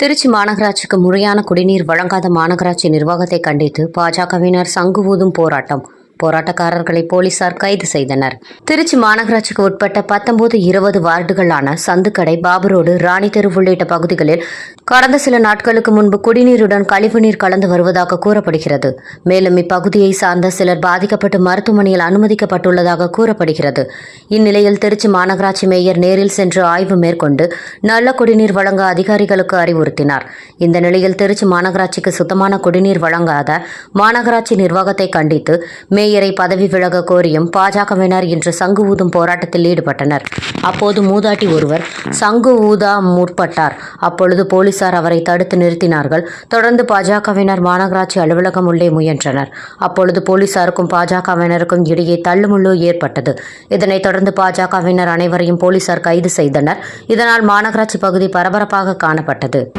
திருச்சி மாநகராட்சிக்கு முறையான குடிநீர் வழங்காத மாநகராட்சி நிர்வாகத்தை கண்டித்து பாஜகவினர் சங்கு ஊதும் போராட்டம். போராட்டக்காரர்களை போலீசார் கைது செய்தனர். திருச்சி மாநகராட்சிக்கு உட்பட்ட பத்தொன்பது இருபது வார்டுகளான சந்துக்கடை பாபரோடு ராணி தெரு உள்ளிட்ட பகுதிகளில் கடந்த சில நாட்களுக்கு முன்பு குடிநீருடன் கழிவுநீர் கலந்து வருவதாக கூறப்படுகிறது. மேலும் இப்பகுதியை சார்ந்த சிலர் பாதிக்கப்பட்டு மருத்துவமனையில் அனுமதிக்கப்பட்டுள்ளதாக கூறப்படுகிறது. இந்நிலையில் திருச்சி மாநகராட்சி மேயர் நேரில் சென்று ஆய்வு மேற்கொண்டு நல்ல குடிநீர் வழங்க அதிகாரிகளுக்கு அறிவுறுத்தினார். இந்த நிலையில் திருச்சி மாநகராட்சிக்கு சுத்தமான குடிநீர் வழங்காத மாநகராட்சி நிர்வாகத்தை கண்டித்து மேயரை பதவி விலக கோரியும் பாஜகவினர் இன்று சங்கு ஊதும் போராட்டத்தில் ஈடுபட்டனர். அப்போது மூதாட்டி ஒருவர் சங்கு ஊதா முற்பட்டார் அப்பொழுது போலீசார் அவரை தடுத்து நிறுத்தினார்கள். தொடர்ந்து பாஜகவினர் மாநகராட்சி அலுவலகம் உள்ளே முயன்றனர். அப்பொழுது போலீசாருக்கும் பாஜகவினருக்கும் இடையே தள்ளுமுள்ளு ஏற்பட்டது. இதனைத் தொடர்ந்து பாஜகவினர் அனைவரையும் போலீசார் கைது செய்தனர். இதனால் மாநகராட்சி பகுதி பரபரப்பாக காணப்பட்டது.